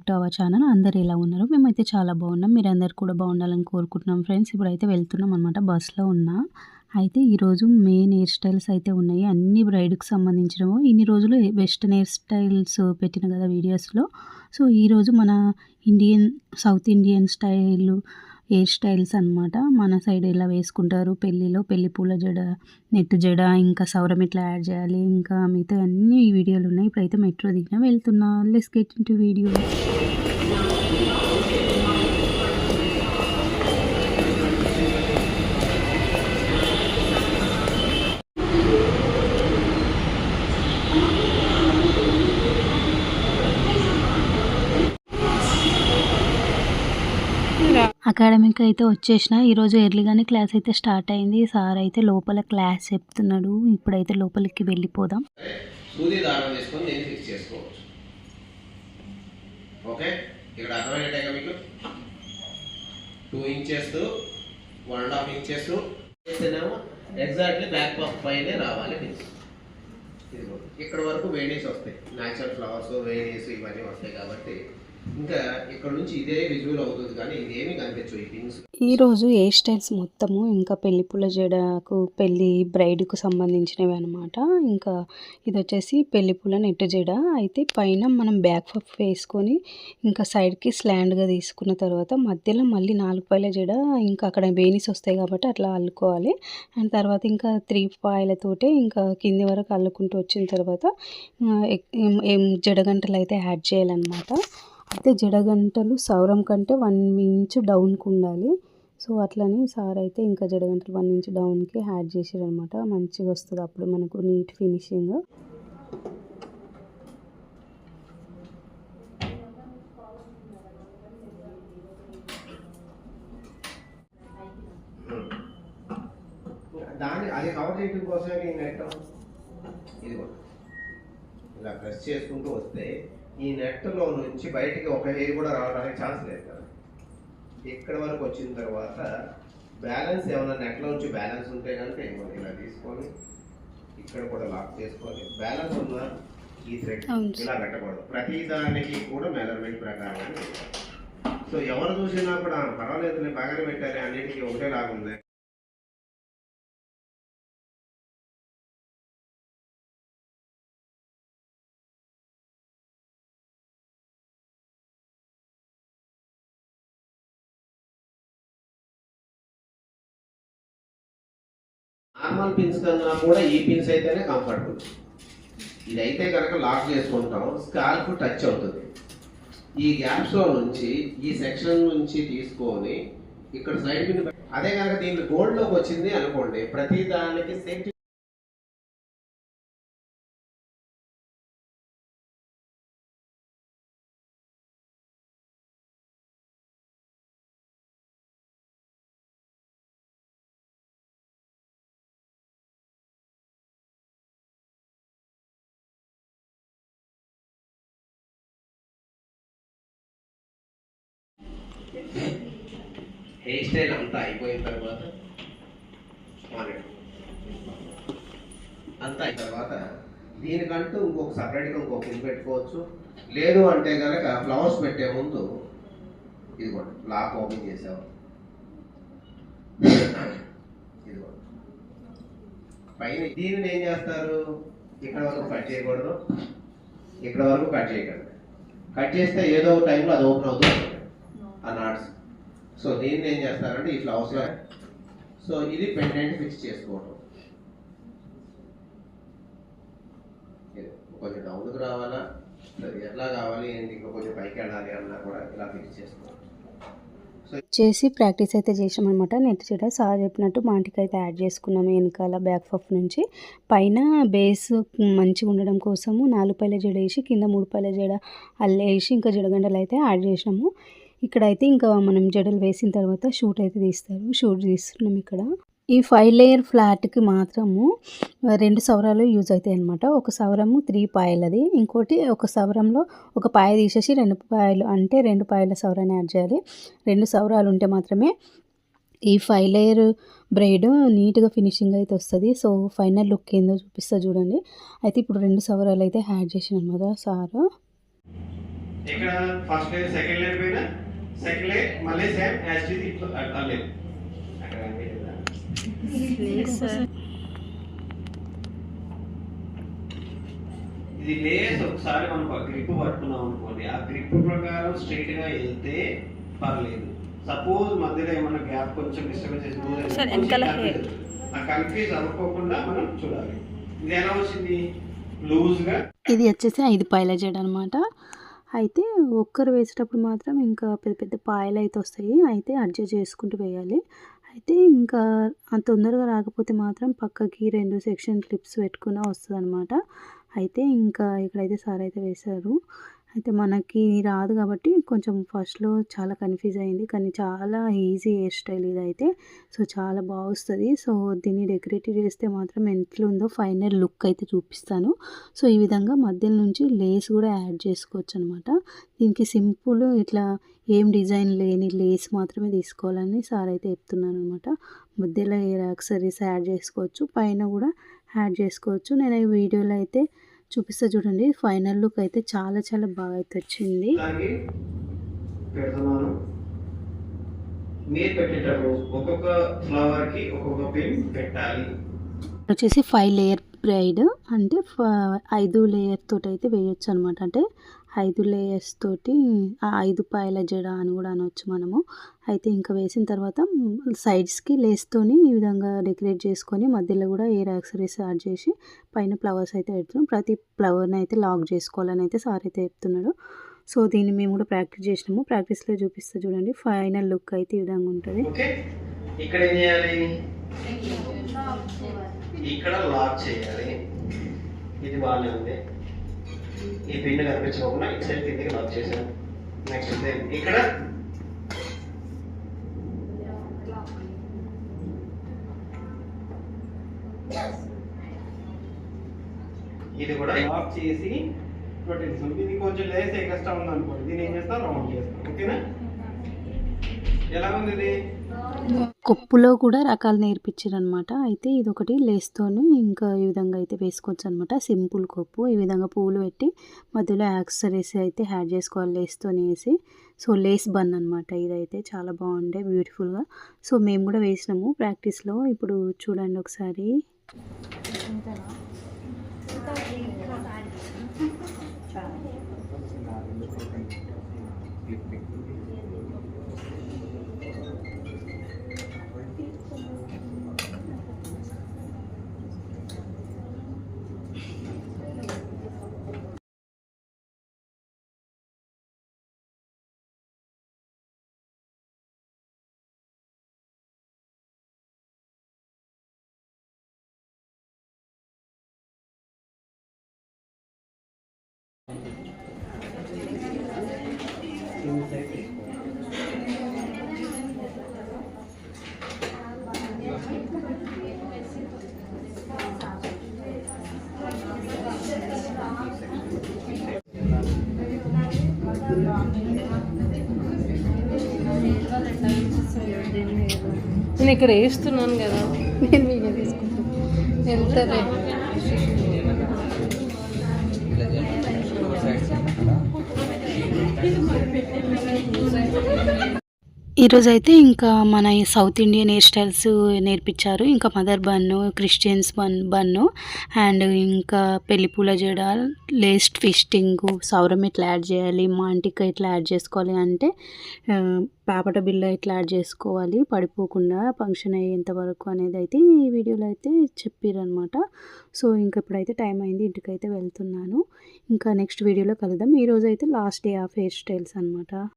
Back to our channel అందరు ఎలా ఉన్నారు? మేమైతే చాలా బాగున్నాం. మీరు అందరు కూడా బాగుండాలని కోరుకుంటున్నాం ఫ్రెండ్స్ ఇప్పుడైతే వెళ్తున్నాం అనమాట బస్సులో ఉన్నా. అయితే ఈరోజు మెయిన్ హెయిర్ స్టైల్స్ అయితే ఉన్నాయి. అన్ని బ్రైడ్కి సంబంధించినవి. ఇన్ని రోజులు వెస్ట్రన్ హెయిర్ స్టైల్స్ పెట్టిన కదా వీడియోస్లో సో ఈరోజు మన Indian south Indian style hair styles అనమాట మన సైడ్ ఎలా వేసుకుంటారు పెళ్ళిలో పెళ్ళి పూల జడ నెట్ జడ ఇంకా సౌరం ఇట్లా యాడ్ చేయాలి ఇంకా మిగతా అన్ని వీడియోలు ఉన్నాయి. ఇప్పుడైతే మెట్రో దిగిన వెళ్తున్నా. Let's get into video academic అయితే వచ్చేసిన ఈరోజు ఎర్లీగానే క్లాస్ అయితే స్టార్ట్ అయింది. సార్ అయితే లోపల క్లాస్ చెప్తున్నాడు. ఇప్పుడైతే లోపలికి వెళ్ళిపోదాం. సూది దారం తీసుకొని దీన్ని ఫిక్స్ చేసుకోవచ్చు. ఓకే? ఇక్కడ అర్థమైనట్టే మీకు? Two inches one and half inches చేస్తేనేమో ఎగ్జాక్ట్లీ బ్యాక్ పఫ్ పైనే రావాలి ఫిక్స్ ఇక్కడ వరకు వేణీస్ వస్తాయి. న్యాచురల్ ఫ్లవర్స్ వేణీస్ ఇవన్నీ వస్తాయి కాబట్టి ఇంకా ఇక్కడ నుంచి ఇదే విజువల్ అవుతుంది కానీ ఇదేమీ కనిపించవు ఈ పిన్స్ ఈరోజు హెయిర్ స్టైల్స్ మొత్తము ఇంకా పెళ్ళి పూల జడకు పెళ్ళి బ్రైడ్కు సంబంధించినవి అనమాట ఇంకా ఇది వచ్చేసి పెళ్ళి పూల నెట్ జడ. అయితే పైన మనం బ్యాక్ పఫ్ వేసుకొని ఇంకా సైడ్కి స్లాండ్గా తీసుకున్న తర్వాత మధ్యలో మళ్ళీ నాలుగు పాయల జడ ఇంకా అక్కడ బేనీస్ వస్తాయి కాబట్టి అట్లా అల్లుకోవాలి. అండ్ తర్వాత ఇంకా త్రీ పాయలతోటే ఇంకా కింది వరకు అల్లుకుంటూ వచ్చిన తర్వాత ఏం- జడగంటలు అయితే యాడ్ చేయాలన్నమాట. అయితే జడగంటలు సౌరం కంటే వన్ ఇంచ్ డౌన్కి ఉండాలి. సో అట్లని సార్ అయితే ఇంకా జడగంటలు వన్ ఇంచ్ డౌన్కి యాడ్ చేసారు అనమాట మంచిగా వస్తుంది అప్పుడు మనకు నీట్ ఫినిషింగ్. దాన్ని అది కవర్ చేయడం కోసమే ఇది ఇలా ప్రెస్ చేసుకుంటూ వస్తే ఈ నెట్లో నుంచి బయటికి ఒక హెయిర్ కూడా రావడానికి ఛాన్స్ లేదు కదా. ఇక్కడ వరకు వచ్చిన తర్వాత బ్యాలెన్స్ ఏమైనా నెట్లో నుంచి బ్యాలెన్స్ ఉంటే కనుక ఇవ్వండి. ఇలా తీసుకొని ఇక్కడ కూడా లాక్ చేసుకొని బ్యాలెన్స్ ఉన్న ఈ థ్రెడ్. ఇలా పెట్టకూడదు. ప్రతి దానికి కూడా మెజర్మెంట్ ప్రకారం. సో ఎవరు చూసినా కూడా పర్వాలేదు బాగానే పెట్టాలి అన్నిటికీ ఒకటేలాగా ఉంది నార్మల్ పిన్స్ కన్నా కూడా ఈ పిన్స్ అయితేనే కంఫర్టబుల్ ఇది అయితే కనుక లాక్ చేసుకుంటాం స్కాల్ఫ్ టచ్ అవుతుంది. ఈ గ్యాప్స్లో నుంచి ఈ సెక్షన్ నుంచి తీసుకొని ఇక్కడ సైడ్ పిన్ అదే కనుక దీన్ని గోల్డ్లోకి వచ్చింది అనుకోండి ప్రతి దానికి సేఫ్టీ హెయిర్ స్టైల్ అంతా అయిపోయిన తర్వాత మానేడు. అంతా అయిన తర్వాత దీనికంటూ ఇంకొక సపరేట్గా ఇంకొక ఇది పెట్టుకోవచ్చు. లేదు అంటే కనుక ఫ్లవర్స్ పెట్టే ముందు ఇదిగోండి లాక్ ఓపెన్ చేసావు. ఇదిగోండి. పైన దీనిని ఏం చేస్తారు? ఇక్కడ వరకు కట్ చేయకూడదు. ఇక్కడ వరకు కట్ చేయకండి. కట్ చేస్తే ఏదో ఒక టైంలో అది ఓపెన్ అవుతుంది ఆ నాట్స్ సో దీన్ని ఏం చేస్తారంటే ఇట్లా అవసరం. సో ఇది పెండెంట్ ఫిక్స్ చేసుకోవడం కొంచెం డౌన్కి రావాలా? ఎట్లా కావాలి? ఏంటి? ఇంకా కొంచెం పైకి వెళ్ళాలి అన్నా కూడా ఇలా ఫిక్స్ చేసుకోవాలి చేసి ప్రాక్టీస్ అయితే చేసామన్నమాట నెట్ జడ సార్ చెప్పినట్టు మాంటికి అయితే యాడ్ చేసుకున్నాం వెనకాల బ్యాక్ పఫ్ నుంచి. పైన బేస్ మంచిగా ఉండడం కోసము నాలుగు పైల జడ వేసి కింద మూడు పైల జడ అల్లేసి ఇంకా జడగంటలు అయితే యాడ్ చేసినాము. ఇక్కడైతే ఇంకా మనం జడలు వేసిన తర్వాత షూట్ అయితే తీస్తారు. షూట్ తీస్తున్నాం ఇక్కడ. ఈ ఫైవ్ లేయర్ ఫ్లాట్కి మాత్రము రెండు సవరాలు యూజ్ అవుతాయి అనమాట ఒక సవరము త్రీ పాయలది. ఇంకోటి ఒక సవరంలో ఒక పాయ తీసేసి రెండు పాయలు అంటే రెండు పాయల సవరాన్ని యాడ్ చేయాలి. రెండు సవరాలు ఉంటే మాత్రమే ఈ ఫైవ్ లేయర్ బ్రైడ్ నీట్గా ఫినిషింగ్ అయితే వస్తుంది. సో ఫైనల్ లుక్ ఏందో చూపిస్తా చూడండి. అయితే ఇప్పుడు రెండు సవరాలు అయితే యాడ్ చేసిన అనమాట సారు. ఇక్కడ ఫస్ట్ లేయర్ సెకండ్ లేయర్ పైన సెకండ్ లేయర్ మళ్ళీ సేమ్ యాజ్ ఇట్ ఇట్లా అట్లా. లేదు? అక్కడ? ఇది లేస్ ఒకసారి మనం గ్రిప్ పట్టుకున్నాం అనుకోండి. ఆ గ్రిప్ ప్రకారం స్ట్రైట్గా వెళ్తే పర్లేదు. సపోజ్ మధ్యలో ఏమన్నా గ్యాప్ కొంచెం డిస్టర్బెన్స్ ఆ కన్ఫ్యూజ్ అవ్వకోకుండా మనం చూడాలి. ఇది ఎలా వచ్చింది? లూజ్గా? ఇది వచ్చేసి ఐదు పాయల జడ అనమాట అయితే ఒక్కరు వేసేటప్పుడు మాత్రం ఇంకా పెద్ద పెద్ద పాయలు అయితే వస్తాయి. అయితే అడ్జస్ట్ చేసుకుంటూ వేయాలి. అయితే ఇంకా అంత తొందరగా రాకపోతే మాత్రం పక్కకి రెండు సెక్షన్ క్లిప్స్ పెట్టుకున్న వస్తుంది అనమాట అయితే ఇంకా ఇక్కడైతే సార్ అయితే వేశారు. అయితే మనకి రాదు కాబట్టి కొంచెం ఫస్ట్లో చాలా కన్ఫ్యూజ్ అయింది. కానీ చాలా ఈజీ హెయిర్ స్టైల్ ఇదైతే. సో చాలా బాగుస్తుంది సో దీన్ని డెకరేటివ్ చేస్తే మాత్రం ఎట్లుందో ఫైనల్ లుక్ అయితే చూపిస్తాను. సో ఈ విధంగా మధ్యలో నుంచి లేస్ కూడా యాడ్ చేసుకోవచ్చు అనమాట దీనికి సింపుల్ ఇట్లా ఏం డిజైన్ లేని లేస్ మాత్రమే తీసుకోవాలని సార్ అయితే చెప్తున్నారు అనమాట మధ్యలో ఏ యాక్సరీస్ యాడ్ చేసుకోవచ్చు. పైన కూడా యాడ్ చేసుకోవచ్చు. నేను ఈ వీడియోలో అయితే చూపిస్తా చూడండి. ఫైనల్ లుక్ అయితే చాలా చాలా బాగా అయితే వచ్చింది. దానికి పెడుతున్నాను. మీరు పెట్టేటప్పుడు ఒక్కొక్క ఫ్లవర్కి ఒక్కొక్క పిన్ పెట్టాలి. వచ్చేసి ఫైవ్ లేయర్ బ్రైడ్ అంటే ఫ- ఐదు లేయర్ తోటి అయితే వేయొచ్చు అనమాట అంటే ఐదు లేయర్స్ తోటి ఆ ఐదు పాయల జడ అని కూడా అనవచ్చు మనము. అయితే ఇంకా వేసిన తర్వాత సైడ్స్కి లేస్తోని ఈ విధంగా డెకరేట్ చేసుకొని మధ్యలో కూడా ఎయిర్ యాక్సరీస్ యాడ్ చేసి పైన ఫ్లవర్స్ అయితే పెడుతున్నాం. ప్రతి ఫ్లవర్ని అయితే లాక్ చేసుకోవాలని అయితే సార్ అయితే చెప్తున్నాడు. సో దీన్ని మేము కూడా ప్రాక్టీస్ చేసినాము. ప్రాక్టీస్లో చూపిస్తే చూడండి. ఫైనల్ లుక్ అయితే ఈ విధంగా ఉంటుంది. ఓకే. ఇక్కడ ఏం చేయాలి? ఇక్కడ లాక్ చేయాలి. ఇది బాగానే ఉంది. ఈ పిన్ కనిపించకుండా ఇటు సైడ్ కిందకి లాక్ చేశాను. నెక్స్ట్ ఇక్కడ ఇది కూడా లాక్ చేసి రొటేషన్ ఇది కొంచెం లేస్ ఎక్స్ట్రా ఉంది అనుకోండి దీన్ని ఏం చేస్తాం? రౌండ్ చేస్తాం. ఓకేనా? ఎలా ఉంది ఇది? కొప్పులో కూడా రకాలు నేర్పించారు అనమాట అయితే ఇది ఒకటి లేస్తోని ఇంకా ఈ విధంగా అయితే వేసుకోవచ్చు అనమాట సింపుల్ కొప్పు. ఈ విధంగా పూలు పెట్టి మధ్యలో యాక్సరీస్ అయితే యాడ్ చేసుకోవాలి లేస్తోని వేసి. సో లేస్ బన్ అనమాట ఇదైతే చాలా బాగుండే బ్యూటిఫుల్గా. సో మేము కూడా వేసినాము ప్రాక్టీస్లో. ఇప్పుడు చూడండి ఒకసారి. నేను ఇక్కడ వేస్తున్నాను కదా. నేను వీడియో తీసుకుంటాను వెళ్తారే ఈరోజు అయితే ఇంకా మన ఈ సౌత్ ఇండియన్ హెయిర్ స్టైల్స్ నేర్పించారు. ఇంకా mother bun Christians bun bun and ఇంకా పెళ్ళి పూల జడ లేస్ ఫిస్టింగ్ సౌరం ఎట్లా యాడ్ చేయాలి మాంటిక ఎట్లా యాడ్ చేసుకోవాలి అంటే పాపట బిల్ల ఎట్లా యాడ్ చేసుకోవాలి పడిపోకుండా ఫంక్షన్ అయ్యేంత వరకు అనేది అయితే ఈ వీడియోలో అయితే చెప్పారనమాట సో ఇంకా ఇప్పుడైతే టైం అయింది ఇంటికైతే వెళ్తున్నాను. ఇంకా నెక్స్ట్ వీడియోలో కలుద్దాం. ఈరోజు అయితే last day of hair styles అనమాట